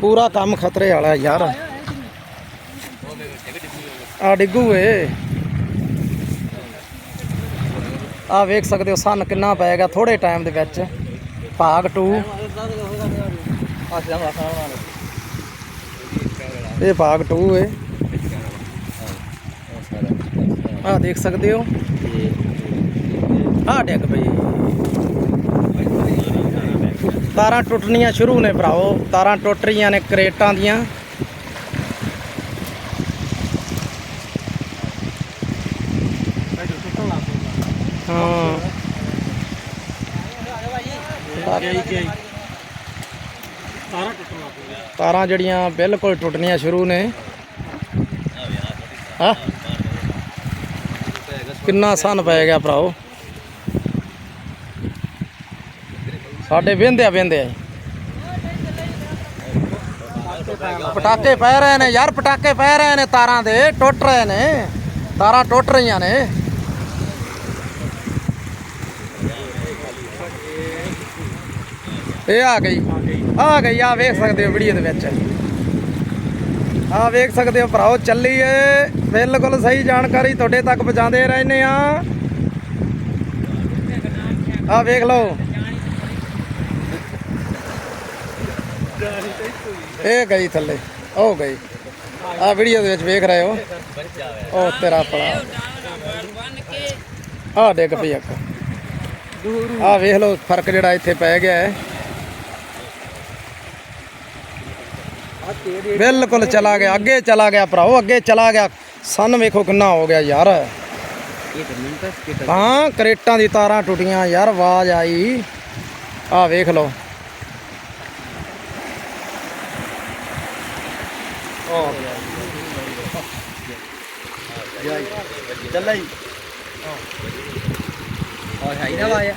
ਪੂਰਾ ਕੰਮ ਖਤਰੇ ਵਾਲਾ ਯਾਰ। ਆ ਡਿੱਗੂ ਏ। ਆ ਵੇਖ ਸਕਦੇ ਹੋ, ਸਨ ਕਿੰਨਾ ਪਏਗਾ ਥੋੜੇ ਟਾਈਮ ਦੇ ਵਿੱਚ। ਭਾਗ 2 ਇਹ ਭਾਗ 2 ਏ। ਆ ਦੇਖ ਸਕਦੇ ਹੋ। ਆ ਡਿੱਗ ਪਈ। ਤਾਰਾਂ ਟੁੱਟਣੀਆਂ ਸ਼ੁਰੂ ਨੇ ਭਰਾਓ ਤਾਰਾਂ ਟੁੱਟ ਰਹੀਆਂ ਨੇ ਕਰੇਟਾਂ ਦੀਆਂ। ਹਾਂ। ਤਾਰਾਂ ਜਿਹੜੀਆਂ ਬਿਲਕੁਲ ਟੁੱਟਣੀਆਂ ਸ਼ੁਰੂ ਨੇ। ਹਾਂ। ਕਿੰਨਾ ਸਨ ਪੈ ਗਿਆ ਭਰਾਓ ਸਾਡੇ ਵਹਿੰਦੇ ਆ ਵਹਿੰਦੇ ਆ ਪਟਾਕੇ ਪੈ ਰਹੇ ਨੇ ਯਾਰ, ਪਟਾਕੇ ਪੈ ਰਹੇ ਨੇ ਤਾਰਾਂ ਦੇ, ਟੁੱਟ ਰਹੇ ਨੇ। ਤਾਰਾਂ ਟੁੱਟ ਰਹੀਆਂ ਨੇ। ਇਹ ਆ ਗਈ ਆ ਗਈ, ਆ ਵੇਖ ਸਕਦੇ ਹੋ ਵੀਡੀਓ ਦੇ ਵਿੱਚ। ਆ ਵੇਖ ਸਕਦੇ ਹੋ ਭਰਾਓ, ਚੱਲੀ ਏ। ਬਿਲਕੁਲ ਸਹੀ ਜਾਣਕਾਰੀ ਤੁਹਾਡੇ ਤੱਕ ਪਹੁੰਚਾਉਂਦੇ ਰਹਿੰਦੇ ਆ ਆ ਵੇਖ ਲਓ। ਇਹ ਗਈ ਥੱਲੇ, ਉਹ ਗਈ। ਆ ਵੀਡੀਓ ਦੇ ਵਿੱਚ ਵੇਖ ਰਹੇ ਹੋ। ਉਹ ਤੇਰਾ ਪੜਾ ਆ ਡਿੱਗ ਪਈ ਇੱਕ ਆ ਵੇਖ ਲਓ, ਫ਼ਰਕ ਜਿਹੜਾ ਇੱਥੇ ਪੈ ਗਿਆ ਹੈ। ਬਿਲਕੁਲ ਚਲਾ ਗਿਆ, ਅੱਗੇ ਚਲਾ ਗਿਆ ਭਰਾਓ, ਅੱਗੇ ਚਲਾ ਗਿਆ। ਸਨ ਵੇਖੋ ਕਿੰਨਾ ਹੋ ਗਿਆ ਯਾਰ। ਹਾਂ, ਕਰੇਟਾਂ ਦੀ ਤਾਰਾਂ ਟੁੱਟੀਆਂ, ਯਾਰ ਆਵਾਜ਼ ਆਈ। ਆ ਵੇਖ ਲਓ। ਚੱਲ ਹੀ। ਔਰ ਹੈ ਹੀ ਨਾ ਵਾਇਆ